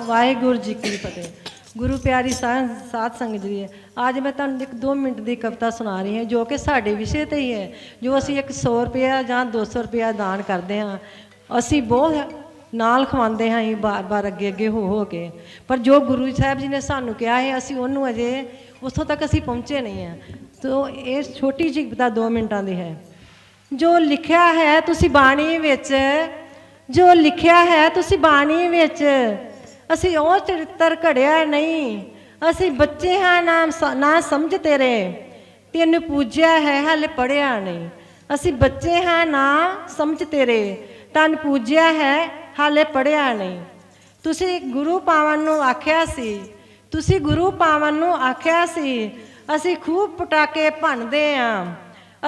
ਵਾਹਿਗੁਰੂ ਜੀ ਕੀ ਫਤਿਹ। ਗੁਰੂ ਪਿਆਰੀ ਸਾਧ ਸਾਧ ਸੰਗਤ ਜੀ, ਅੱਜ ਮੈਂ ਤੁਹਾਨੂੰ ਇੱਕ 2 ਮਿੰਟ ਦੀ ਕਵਿਤਾ ਸੁਣਾ ਰਹੀ ਹਾਂ, ਜੋ ਕਿ ਸਾਡੇ ਵਿਸ਼ੇ ਤੇ ਹੀ ਹੈ, ਜੋ ਅਸੀਂ ਇੱਕ 100 ਰੁਪਇਆ ਜਾਂ 200 ਰੁਪਇਆ ਦਾਨ ਕਰਦੇ ਹਾਂ। ਅਸੀਂ ਬਹੁਤ ਨਾਲ ਖਵਾਉਂਦੇ ਹਾਂ ਹੀ ਬਾਰ-ਬਾਰ ਅੱਗੇ-ਅੱਗੇ ਹੋ ਹੋ ਕੇ। ਪਰ ਜੋ ਗੁਰੂ ਸਾਹਿਬ ਜੀ ਨੇ ਸਾਨੂੰ ਕਿਹਾ ਹੈ, ਅਸੀਂ ਉਹਨੂੰ ਅਜੇ ਉੱਥੋਂ ਤੱਕ ਅਸੀਂ ਪਹੁੰਚੇ ਨਹੀਂ ਹਾਂ। ਤੋ ਇਹ ਛੋਟੀ ਜਿਹੀ ਕਵਿਤਾ 2 ਮਿੰਟਾਂ ਦੀ ਹੈ। ਜੋ ਲਿਖਿਆ ਹੈ, ਤੁਸੀਂ ਬਾਣੀ ਵਿੱਚ, ਜੋ ਲਿਖਿਆ ਹੈ, ਤੁਸੀਂ ਬਾਣੀ ਵਿੱਚ ਅਸੀਂ ਉਹ ਚਰਿੱਤਰ ਘੜਿਆ ਨਹੀਂ। ਅਸੀਂ ਬੱਚੇ ਹਾਂ, ਨਾ ਸ- ਨਾ ਸਮਝ ਤੇਰੇ। ਤੈਨੂੰ ਪੂਜਿਆ ਹੈ, ਹਲੇ ਪੜਿਆ ਨਹੀਂ। ਅਸੀਂ ਬੱਚੇ ਹਾਂ, ਨਾ ਸਮਝ ਤੇਰੇ। ਤਨ ਪੂਜਿਆ ਹੈ, ਹਾਲੇ ਪੜਿਆ ਨਹੀਂ। ਤੁਸੀਂ ਗੁਰੂ ਪਾਵਨ ਨੂੰ ਆਖਿਆ ਸੀ। ਤੁਸੀਂ ਗੁਰੂ ਪਾਵਨ ਨੂੰ ਆਖਿਆ ਸੀ, ਅਸੀਂ ਖੂਬ ਪਟਾਕੇ ਭੰਨਦੇ ਆਂ।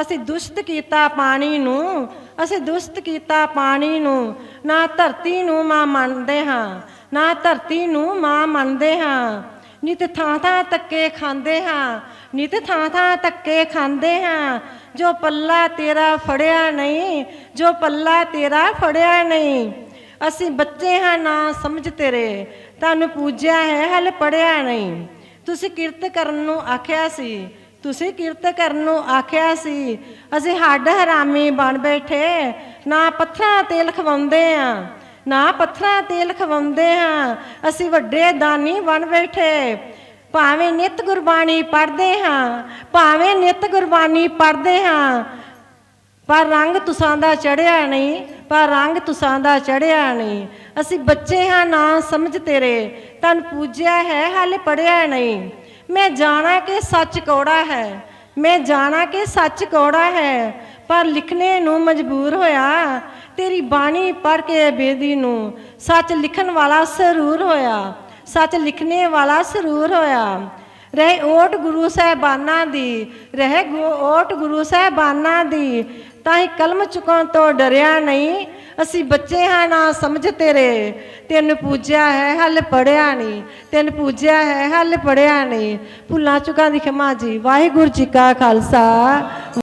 ਅਸੀਂ ਦੁਸ਼ਟ ਕੀਤਾ ਪਾਣੀ ਨੂੰ, ਅਸੀਂ ਦੁਸ਼ਟ ਕੀਤਾ ਪਾਣੀ ਨੂੰ, ਨਾ ਧਰਤੀ ਨੂੰ ਮਾਂ ਮੰਨਦੇ ਹਾਂ। ਨਾ ਧਰਤੀ ਨੂੰ ਮਾਂ ਮੰਨਦੇ ਹਾਂ। ਨਿਤ ਥਾਂ ਥਾਂ ਤੱਕੇ ਖਾਂਦੇ ਹਾਂ। ਨਿਤ ਥਾਂ ਥਾਂ ਤੱਕੇ ਖਾਂਦੇ ਹਾਂ। ਜੋ ਪੱਲਾ ਤੇਰਾ ਫੜਿਆ ਨਹੀਂ, ਜੋ ਪੱਲਾ ਤੇਰਾ ਫੜਿਆ ਨਹੀਂ। ਅਸੀਂ ਬੱਚੇ ਹਾਂ ਨਾ ਸਮਝ ਤੇਰੇ ਤੁਹਾਨੂੰ ਪੂਜਿਆ ਹੈ ਹਲ ਪੜਿਆ ਨਹੀਂ। ਤੁਸੀਂ ਕਿਰਤ ਕਰਨ ਨੂੰ ਆਖਿਆ ਸੀ, ਤੁਸੀਂ ਕਿਰਤ ਕਰਨ ਨੂੰ ਆਖਿਆ ਸੀ। ਅਸੀਂ ਹੱਡ ਹਰਾਮੀ ਬਣ ਬੈਠੇ, ਨਾ ਪੱਥਰਾਂ ਤੇ ਲਖਵਾਉਂਦੇ ਆ ਨਾ ਪੱਥਰਾਂ ਤੇ ਲਖਵਾਉਂਦੇ ਹਾਂ। ਅਸੀਂ ਵੱਡੇ ਦਾਨੀ ਬਣ ਬੈਠੇ। ਭਾਵੇਂ ਨਿਤ ਗੁਰਬਾਣੀ ਪੜ੍ਹਦੇ ਹਾਂ, ਭਾਵੇਂ ਨਿਤ ਗੁਰਬਾਣੀ ਪੜ੍ਹਦੇ ਹਾਂ। ਪਰ ਰੰਗ ਤੁਸਾਂ ਦਾ ਚੜਿਆ ਨਹੀਂ, ਪਰ ਰੰਗ ਤੁਸਾਂ ਦਾ ਚੜਿਆ ਨਹੀਂ। ਅਸੀਂ ਬੱਚੇ ਹਾਂ ਨਾ ਸਮਝ ਤੇਰੇ, ਤਨ ਪੂਜਿਆ ਹੈ ਹਾਲੇ ਪੜਿਆ ਨਹੀਂ। ਮੈਂ ਜਾਣਾ ਕਿ ਸੱਚ ਕੌੜਾ ਹੈ, ਮੈਂ ਜਾਣਾ ਕਿ ਸੱਚ ਕੌੜਾ ਹੈ, ਪਰ ਲਿਖਣੇ ਨੂੰ ਮਜਬੂਰ ਹੋਇਆ। ਤੇਰੀ ਬਾਣੀ ਪੜ ਕੇ ਬੇਦੀ ਨੂੰ ਸੱਚ ਲਿਖਣ ਵਾਲਾ ਸਰੂਰ ਹੋਇਆ, ਸੱਚ ਲਿਖਣੇ ਵਾਲਾ ਸਰੂਰ ਹੋਇਆ। ਰਹਿ ਓਟ ਗੁਰੂ ਸਾਹਿਬਾਨਾਂ ਦੀ, ਰਹਿ ਓਟ ਗੁਰੂ ਸਾਹਿਬਾਨਾਂ ਦੀ ਤਾਂ ਹੀ ਕਲਮ ਚੁਕਾਉਣ ਤੋਂ ਡਰਿਆ ਨਹੀਂ। ਅਸੀਂ ਬੱਚੇ ਹਾਂ ਨਾ ਸਮਝ ਤੇਰੇ, ਤੈਨੂੰ ਪੂਜਿਆ ਹੈ ਹੱਲ ਪੜਿਆ ਨਹੀਂ। ਤੈਨੂੰ ਪੂਜਿਆ ਹੈ ਹੱਲ ਪੜਿਆ ਨਹੀਂ। ਭੁੱਲਾਂ ਚੁਕਾਂ ਦੀ ਖਿਮਾ ਜੀ, ਵਾਹਿਗੁਰੂ ਜੀ ਕਾ ਖਾਲਸਾ।